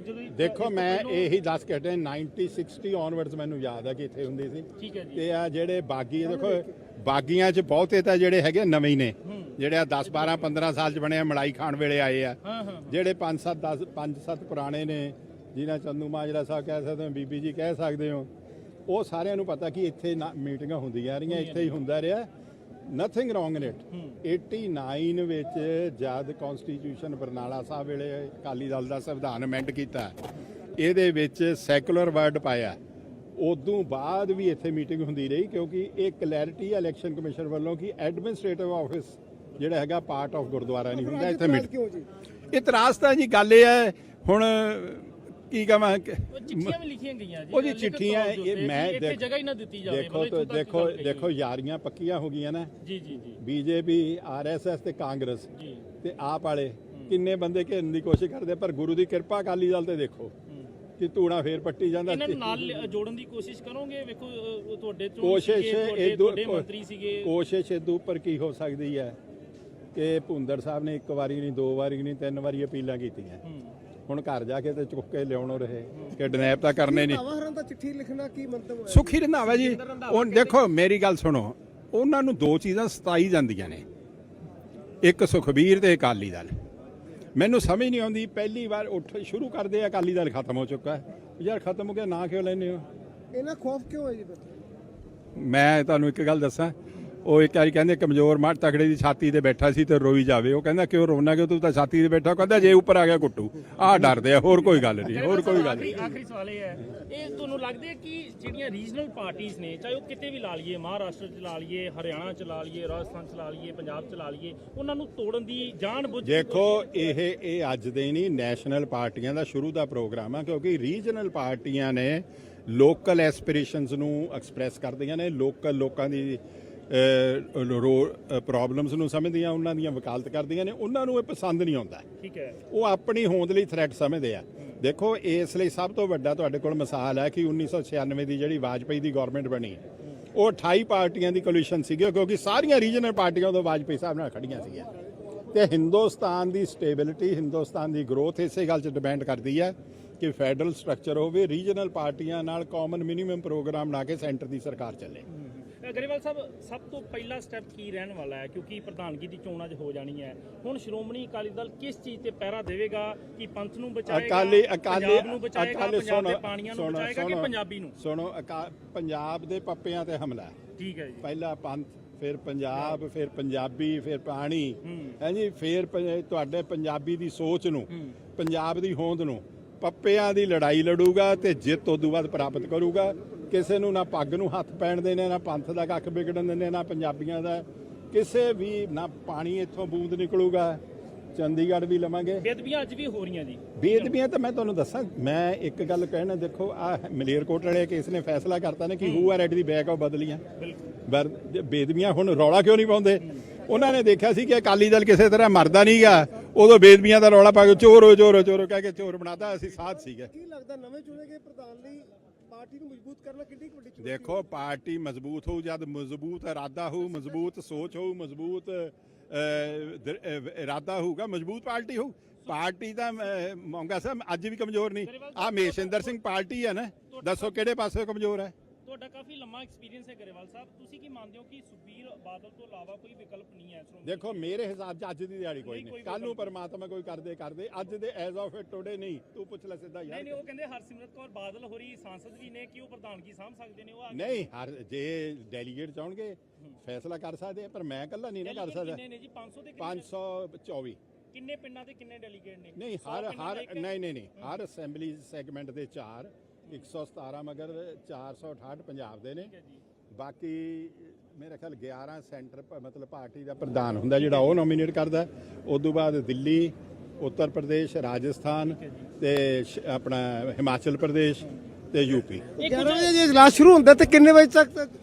ਜਦੋਂ ਦੇਖੋ ਮੈਂ ਇਹੀ ਦੱਸ ਕੇ ਹਟਿਆ 90 60 ਔਨਵਰਡਸ ਮੈਨੂੰ ਯਾਦ ਹੈ ਕਿ ਇੱਥੇ ਹੁੰਦੀ ਸੀ। ਠੀਕ ਹੈ ਜੀ। ਤੇ ਆ ਜਿਹੜੇ ਬਾਗੀ ਦੇਖੋ ਬਾਗੀਆਂ 'ਚ ਬਹੁਤੇ ਤਾਂ ਜਿਹੜੇ ਹੈਗੇ ਨਵੇਂ ਹੀ ਨੇ। ਜਿਹੜੇ ਆ 10 12 15 ਸਾਲ 'ਚ ਬਣੇ ਆ ਮਲਾਈ ਖਾਣ ਵੇਲੇ ਆਏ ਆ। ਜਿਹੜੇ 5 7 10 5 7 ਪੁਰਾਣੇ ਨੇ ਜਿਨ੍ਹਾਂ ਚੰਦੂ ਮਾਜਰਾ ਸਾਹਿਬ ਕਹਿ ਸਕਦੇ ਹੋ ਬੀਬੀ ਜੀ ਕਹਿ ਸਕਦੇ ਹੋ ਉਹ ਸਾਰਿਆਂ ਨੂੰ ਪਤਾ ਕਿ ਇੱਥੇ ਮੀਟਿੰਗਾਂ ਹੁੰਦੀਆਂ ਰਹੀਆਂ ਇੱਥੇ ਹੀ ਹੁੰਦਾ ਰਿਹਾ। ਨਥਿੰਗ ਰੋਂਗ ਇਨ ਇਟ 89 ਵਿੱਚ ਜਦ ਕਨਸਟੀਟਿਊਸ਼ਨ ਬਰਨਾਲਾ ਸਾਹਿਬ ਵੇਲੇ ਅਕਾਲੀ ਦਲ ਦਾ ਸੰਵਿਧਾਨ ਅਮੈਂਡ ਕੀਤਾ ਇਹਦੇ ਵਿੱਚ ਸੈਕੂਲਰ ਵਰਡ ਪਾਇਆ। ਉਦੋਂ ਬਾਅਦ ਵੀ ਇੱਥੇ ਮੀਟਿੰਗ ਹੁੰਦੀ ਰਹੀ ਕਿਉਂਕਿ ਇਹ ਕਲੈਰਿਟੀ ਇਲੈਕਸ਼ਨ ਕਮਿਸ਼ਨ ਵੱਲੋਂ ਕਿ ਐਡਮਿਨਿਸਟ੍ਰੇਟਿਵ ਆਫਿਸ ਜਿਹੜਾ ਹੈਗਾ ਪਾਰਟ ਆਫ ਗੁਰਦੁਆਰਾ ਨਹੀਂ ਹੁੰਦਾ ਇੱਥੇ ਮੀਟਿੰਗ ਇਤਰਾਜ਼ ਤਾਂ ਜੀ ਗੱਲ ਇਹ ਹੈ ਹੁਣ ਕੀ ਕਹਾਂ? ਕਿ- ਉਹ ਚਿੱਠੀਆਂ ਵੀ ਲਿਖੀਆਂ ਗਈਆਂ ਜੀ ਉਹ ਜੀ ਲਿਖਤ ਚਿੱਠੀਆਂ ਤੌਰ ਦੇ ਇਹ ਉੱਤੇ ਮੈਂ ਵੀ ਇੱਥੇ ਦੇਖ- ਜਗ੍ਹਾ ਹੀ ਨਾ ਦਿੱਤੀ ਜਾਵੇ ਦੇਖੋ ਮਤਲਬ ਤਾਂ ਇੱਥੋਂ ਤੱਕ ਦੇਖੋ ਗੱਲ ਕਹੀ ਦੇਖੋ ਯਾਰੀਆਂ ਪੱਕੀਆਂ ਹੋ ਗਈਆਂ ਨਾ। ਜੀ ਜੀ ਜੀ। ਬੀਜੇਪੀ ਆਰਐਸਐਸ ਤੇ ਕਾਂਗਰਸ ਜੀ। ਤੇ ਆਪ ਵਾਲੇ ਕਿੰਨੇ ਬੰਦੇ ਘੇਰਨ ਦੀ ਕੋਸ਼ਿਸ਼ ਕਰਦੇ ਪਰ ਗੁਰੂ ਦੀ ਕਿਰਪਾ ਅਕਾਲੀ ਦਲ ਤੇ ਦੇਖੋ ਕਿ ਧੂਣਾ ਫੇਰ ਪੱਟੀ ਜਾਂਦਾ ਇਹਨਾਂ ਨੂੰ ਨਾਲ ਜੋੜਨ ਦੀ ਕੋਸ਼ਿਸ਼ ਕਰੋਗੇ? ਵੇਖੋ ਅ, ਤੁਹਾਡੇ ਚੋਂ ਕੋਸ਼ਿਸ਼ ਸੀਗੇ, ਤੁਹਾਡੇ- ਇਦੋਂ ਤੁਹਾਡੇ ਮੰਤਰੀ ਸੀਗੇ। ਕੋਸ਼ਿਸ਼ ਇਦੋਂ ਉੱਪਰ ਕੀ ਹੋ ਸਕਦੀ ਹੈ ਕਿ ਭੁੰਦਰ ਸਾਹਿਬ ਨੇ ਇੱਕ ਵਾਰੀ ਨਹੀਂ ਦੋ ਵਾਰੀ ਨਹੀਂ ਤਿੰਨ ਵਾਰੀ ਅਪੀਲਾਂ ਕੀਤੀਆਂ। ਹੂੰ। ਹੁਣ ਘਰ ਜਾ ਕੇ ਤੇ ਚੁੱਕ ਕੇ ਲਿਆਉਣੋਂ ਰਹੇ। ਕਿ ਡਨੈਪ ਤਾਂ ਕਰਨੇ ਨਹੀਂ। ਹਵਾ ਹਰਨ ਦਾ ਚਿੱਠੀ ਲਿਖਣਾ ਕੀ ਮੰਤਵ ਹੋਇਆ ਸੁਖੀ ਰੰਧਾਵਾ ਜੀ ਉਹ ਦੇਖੋ ਮੇਰੀ ਗੱਲ ਸੁਣੋ। ਉਹਨਾਂ ਨੂੰ ਦੋ ਚੀਜ਼ਾਂ ਸਤਾਈ ਜਾਂਦੀਆਂ ਨੇ। ਇੱਕ ਸੁਖਬੀਰ ਤੇ ਅਕਾਲੀ ਦਲ। ਮੈਨੂੰ ਸਮਝ ਨਹੀਂ ਆਉਂਦੀ ਪਹਿਲੀ ਵਾਰ ਉੱਠ ਸ਼ੁਰੂ ਕਰਦੇ ਆ ਅਕਾਲੀ ਦਲ ਖਤਮ ਹੋ ਚੁੱਕਾ ਹੈ। ਯਾਰ ਖਤਮ ਹੋ ਗਿਆ ਨਾ ਕਿਉਂ ਲੈਂਦੇ ਹੋ? ਇਹਨਾਂ ਖੌਫ ਕਿਉਂ ਹੈ ਜੀ ਮੈਂ ਤੁਹਾਨੂੰ ਇੱਕ ਗੱਲ ਦੱਸਾਂ। ਉਹ ਇੱਕ ਵਾਰੀ ਕਹਿੰਦੇ ਕਮਜ਼ੋਰ ਮੱਟ ਤਕੜੇ ਦੀ ਛਾਤੀ ਤੇ ਬੈਠਾ ਸੀ ਤੇ ਰੋਈ ਜਾਵੇ। ਉਹ ਕਹਿੰਦਾ ਕਿਉਂ ਰੋਣਾ? ਕਿਉਂ ਤੂੰ ਤਾਂ ਛਾਤੀ ਤੇ ਬੈਠਾ? ਕਹਿੰਦਾ ਜੇ ਉੱਪਰ ਆ ਗਿਆ ਕੁੱਟੂ। ਆਹ ਡਰਦੇ ਆ ਹੋਰ ਕੋਈ ਗੱਲ ਨਹੀਂ ਹੋਰ ਕੋਈ ਗੱਲ ਨਹੀਂ। ਆਖਰੀ ਸਵਾਲ ਇਹ ਹੈ ਇਹ ਤੁਹਾਨੂੰ ਲੱਗਦਾ ਹੈ ਕਿ ਜਿਹੜੀਆਂ ਰੀਜਨਲ ਪਾਰਟੀਆਂ ਨੇ ਚਾਹੇ ਉਹ ਕਿਤੇ ਵੀ ਲਾ ਲਈਏ ਮਹਾਰਾਸ਼ਟਰ ਚ ਲਾ ਲਈਏ ਹਰਿਆਣਾ ਚ ਲਾ ਲਈਏ ਰਾਜਸਥਾਨ ਚ ਲਾ ਲਈਏ ਪੰਜਾਬ ਚ ਲਾ ਲਈਏ ਉਹਨਾਂ ਨੂੰ ਤੋੜਨ ਦੀ ਜਾਣ ਬੁੱਝ ਦੇਖੋ ਇਹ ਇਹ ਅੱਜ ਦੇ ਨਹੀਂ ਨੈਸ਼ਨਲ ਪਾਰਟੀਆਂ ਦਾ ਸ਼ੁਰੂ ਦਾ ਪ੍ਰੋਗਰਾਮ ਆ ਕਿਉਂਕਿ ਰੀਜਨਲ ਪਾਰਟੀਆਂ ਨੇ ਲੋਕਲ ਐਸਪੀਰੇਸ਼ਨਸ ਨੂੰ ਐਕਸਪ੍ਰੈਸ ਕਰਦੀਆਂ ਨੇ ਲੋਕਲ ਲੋਕਾਂ ਦੀ ਪ੍ਰੋਬਲਮਸ ਨੂੰ ਸਮਝਦੀਆਂ ਉਹਨਾਂ ਦੀਆਂ ਵਕਾਲਤ ਕਰਦੀਆਂ ਨੇ ਉਹਨਾਂ ਨੂੰ ਇਹ ਪਸੰਦ ਨਹੀਂ ਆਉਂਦਾ। ਠੀਕ ਹੈ। ਉਹ ਆਪਣੀ ਹੋਂਦ ਲਈ ਥ੍ਰੈਟ ਸਮਝਦੇ ਆ। ਦੇਖੋ ਇਸ ਲਈ ਸਭ ਤੋਂ ਵੱਡਾ ਤੁਹਾਡੇ ਕੋਲ ਮਿਸਾਲ ਹੈ ਕਿ 1996 ਦੀ ਜਿਹੜੀ ਵਾਜਪਈ ਦੀ ਗਵਰਨਮੈਂਟ ਬਣੀ ਉਹ 28 ਪਾਰਟੀਆਂ ਦੀ ਕੋਲੀਸ਼ਨ ਸੀਗੀ ਕਿਉਂਕਿ ਸਾਰੀਆਂ ਰੀਜਨਲ ਪਾਰਟੀਆਂ ਉਦੋਂ ਵਾਜਪਈ ਸਾਹਿਬ ਨਾਲ ਖੜੀਆਂ ਸੀਗੀਆਂ। ਤੇ ਹਿੰਦੁਸਤਾਨ ਦੀ ਸਟੇਬਿਲਿਟੀ ਹਿੰਦੁਸਤਾਨ ਦੀ ਗਰੋਥ ਇਸੇ ਗੱਲ 'ਚ ਡਿਪੈਂਡ ਕਰਦੀ ਹੈ ਕਿ ਫੈਡਰਲ ਸਟਰਕਚਰ ਹੋਵੇ ਰੀਜਨਲ ਪਾਰਟੀਆਂ ਨਾਲ ਕਾਮਨ ਮਿਨੀਮਮ ਪ੍ਰੋਗਰਾਮ ਬਣਾ ਕੇ ਸੈਂਟਰ ਦੀ ਸਰਕਾਰ ਚੱਲੇ। ਗਰੇਵਾਲ ਸਾਹਿਬ ਸਭ ਤੋਂ ਪਹਿਲਾ ਸਟੈਪ ਕੀ ਰਹਿਣ ਵਾਲਾ ਹੈ? ਕਿਉਂਕਿ ਪ੍ਰਧਾਨਗੀ ਦੀ ਚੋਣ ਅੱਜ ਹੋ ਜਾਣੀ ਹੈ। ਹੁਣ ਸ਼੍ਰੋਮਣੀ ਅਕਾਲੀ ਦਲ ਕਿਸ ਚੀਜ਼ ਤੇ ਪਹਿਰਾ ਦੇਵੇਗਾ? ਕਿ ਪੰਥ ਨੂੰ ਬਚਾਏਗਾ? ਅਕਾਲੀ ਅਕਾਲੀ ਨੂੰ ਬਚਾਏਗਾ? ਪੰਜਾਬ ਦੇ ਪਾਣੀਆਂ ਨੂੰ ਬਚਾਏਗਾ ਕਿ ਪੰਜਾਬੀ ਨੂੰ? ਸੁਣੋ ਪੰਜਾਬ ਦੇ ਪੱਪਿਆਂ ਤੇ ਹਮਲਾ ਠੀਕ ਹੈ ਜੀ। ਪਹਿਲਾ ਪੰਥ ਫਿਰ ਪੰਜਾਬ ਫਿਰ ਪੰਜਾਬੀ ਫਿਰ ਪਾਣੀ। ਹੂੰ। ਹਾਂਜੀ ਫਿਰ ਤੁਹਾਡੇ ਪੰਜਾਬੀ ਦੀ ਸੋਚ ਨੂੰ। ਪੰਜਾਬ ਦੀ ਹੋਂਦ ਨੂੰ ਪੱਪਿਆਂ ਦੀ ਲੜਾਈ ਲੜੂਗਾ ਤੇ ਜਿੱਤ ਉਦੋਂ ਬਾਅਦ ਪ੍ਰਾਪਤ ਕਰੂਗਾ। ਕਿਸੇ ਨੂੰ ਨਾ ਪੱਗ ਨੂੰ ਹੱਥ ਪੈਣ ਦੇਣੇ ਨਾ ਪੰਥ ਦਾ ਕੱਖ ਵਿਗੜਨ ਦਿੰਦੇ ਨਾ ਪੰਜਾਬੀਆਂ ਦਾ। ਕਿਸੇ ਵੀ ਨਾ ਪਾਣੀ ਇੱਥੋਂ ਬੂੰਦ ਨਿਕਲੂਗਾ ਚੰਡੀਗੜ੍ਹ ਵੀ ਲਵਾਂਗੇ। ਬੇਦਬੀਆਂ ਅੱਜ ਵੀ ਹੋ ਰਹੀਆਂ ਜੀ। ਬੇਦਬੀਆਂ ਤਾਂ ਮੈਂ ਤੁਹਾਨੂੰ ਦੱਸਾਂ ਮੈਂ ਇੱਕ ਗੱਲ ਕਹਿਣਾ ਦੇਖੋ ਆ ਮਲੇਰਕੋਟ ਵਾਲੇ ਕੇਸ ਨੇ ਫੈਸਲਾ ਕਰਤਾ ਨੇ ਕਿ who. Are at the back of ਬਦਲੀਆਂ। ਬਿਲਕੁਲ। ਬੇਦਬੀਆਂ ਹੁਣ ਰੌਲਾ ਕਿਉਂ ਨਹੀਂ ਪਾਉਂਦੇ? ਉਹਨਾਂ ਨੇ ਦੇਖਿਆ ਸੀ ਕਿ ਅਕਾਲੀ ਦਲ ਕਿਸੇ ਤਰ੍ਹਾਂ ਮਰਦਾ ਨਹੀਂਗਾ। ਉਦੋਂ ਬੇਦਬੀਆਂ ਦਾ ਰੌਲਾ ਪਾ ਕੇ ਚੋਰੋ ਚੋਰੋ ਚੋਰੋ ਕਹਿ ਕੇ ਚੋਰ ਬਣਾਤਾ ਅਸੀਂ ਸਾਥ ਸੀਗੇ। ਕੀ ਲੱਗਦਾ ਨਵੇਂ ਚੁਣੇ ਗਏ ਪ੍ਰਧਾਨ ਲਈ ਪਾਰਟੀ ਨੂੰ ਮਜ਼ਬੂਤ ਕਰਨਾ ਕਿੰਨੀ ਕੁ ਵੱਡੀ ਚੁਣੌਤੀ ਦੇਖੋ ਪਾਰਟੀ ਮਜ਼ਬੂਤ ਹੋਊ ਜਦ ਮਜ਼ਬੂਤ ਇਰਾਦਾ ਹੋਊ ਮਜ਼ਬੂਤ ਸੋਚ ਹੋਊ ਮਜ਼ਬੂਤ ਇਰਾਦਾ ਹੋਊਗਾ ਮਜ਼ਬੂਤ ਪਾਰਟੀ ਹੋਊ। ਪਾਰਟੀ ਅਹ, ਮੌਂਗਾ ਸਾਹਿਬ ਅੱਜ ਵੀ ਕਮਜ਼ੋਰ ਨਹੀਂ। ਆ ਮੇਸ਼ਿੰਦਰ ਸਿੰਘ ਪਾਰਟੀ ਹੈ ਨਾ। ਦੱਸੋ ਕਿਹੜੇ ਪਾਸੇ ਕਮਜ਼ੋਰ ਹੈ? ਤੁਹਾਡਾ ਕਾਫੀ ਲੰਮਾ ਐਕਸਪੀਰੀਅੰਸ ਹੈ ਗਰੇਵਾਲ ਸਾਹਿਬ। ਤੁਸੀਂ ਕੀ ਮੰਨਦੇ ਹੋ ਕਿ ਸੁਖਬੀਰ ਬਾਦਲ ਤੋਂ ਇਲਾਵਾ ਕੋਈ ਵਿਕਲਪ ਨਹੀਂ ਹੈ ਸ਼੍ਰੋਮਣੀ ਦੇਖੋ ਮੇਰੇ ਹਿਸਾਬ 'ਚ ਅੱਜ ਦੀ ਦਿਹਾੜੀ ਕੋਈ ਨਹੀਂ, ਨਹੀਂ ਕੱਲ ਨੂੰ ਪਰਮਾਤਮਾ ਕੋਈ ਕਰਦੇ ਕਰਦੇ। ਅੱਜ ਦੇ ਐਜ਼ ਆਫ ਇਟ ਟੁਡੇ ਨਹੀਂ। ਤੂੰ ਪੁੱਛ ਲੈ ਸਿੱਧਾ ਨਹੀਂ ਯਾਰ। ਨਹੀਂ ਉਹ ਕਹਿੰਦੇ ਹਰਸਿਮਰਤ ਕੌਰ ਬਾਦਲ ਹੋਰੀ ਸਾਂਸਦ ਵੀ ਨੇ। ਕਿ ਉਹ ਪ੍ਰਧਾਨਗੀ ਸਾਂਭ ਸਕਦੇ ਨੇ? ਉਹ ਆ ਨਹੀਂ ਹਰ ਜੇ ਡੈਲੀਗੇਟ ਚਾਹਣਗੇ ਫੈਸਲਾ ਕਰ ਸਕਦੇ ਪਰ ਮੈਂ ਇਕੱਲਾ ਨਹੀਂ ਨਾ ਕਰ ਸਕਦਾ। ਕਿੰਨੇ ਨੇ ਜੀ? 500 ਦੇ ਕਿੰਨੇ 524 ਕਿੰਨੇ ਪਿੰਡਾਂ ਦੇ ਕਿੰਨੇ ਡੈਲੀਗੇਟ ਨੇ? ਨਹੀਂ ਹਰ ਹਰ? ਨਹੀਂ ਨਹੀਂ ਨਹੀਂ। ਹਰ ਅਸੈਂਬਲੀ ਸੈਗਮੈਂਟ ਦੇ 4 117 ਮਗਰ 468 ਪੰਜਾਬ ਦੇ ਨੇ। ਬਾਕੀ ਮੇਰੇ ਖਿਆਲ 11 ਸੈਂਟਰ ਮਤਲਬ ਪਾਰਟੀ ਦਾ ਪ੍ਰਧਾਨ ਹੁੰਦਾ ਜਿਹੜਾ ਉਹ ਨੋਮੀਨੇਟ ਕਰਦਾ। ਉਸ ਤੋਂ ਬਾਅਦ ਦਿੱਲੀ ਉੱਤਰ ਪ੍ਰਦੇਸ਼ ਰਾਜਸਥਾਨ ਤੇ ਆਪਣਾ ਹਿਮਾਚਲ ਪ੍ਰਦੇਸ਼ ਤੇ ਯੂਪੀ ਇਹ ਕੁਝ 11 ਵਜੇ ਜੇ ਇਜਲਾਸ ਸ਼ੁਰੂ ਹੁੰਦਾ ਤੇ ਕਿੰਨੇ ਵਜੇ ਤੱਕ?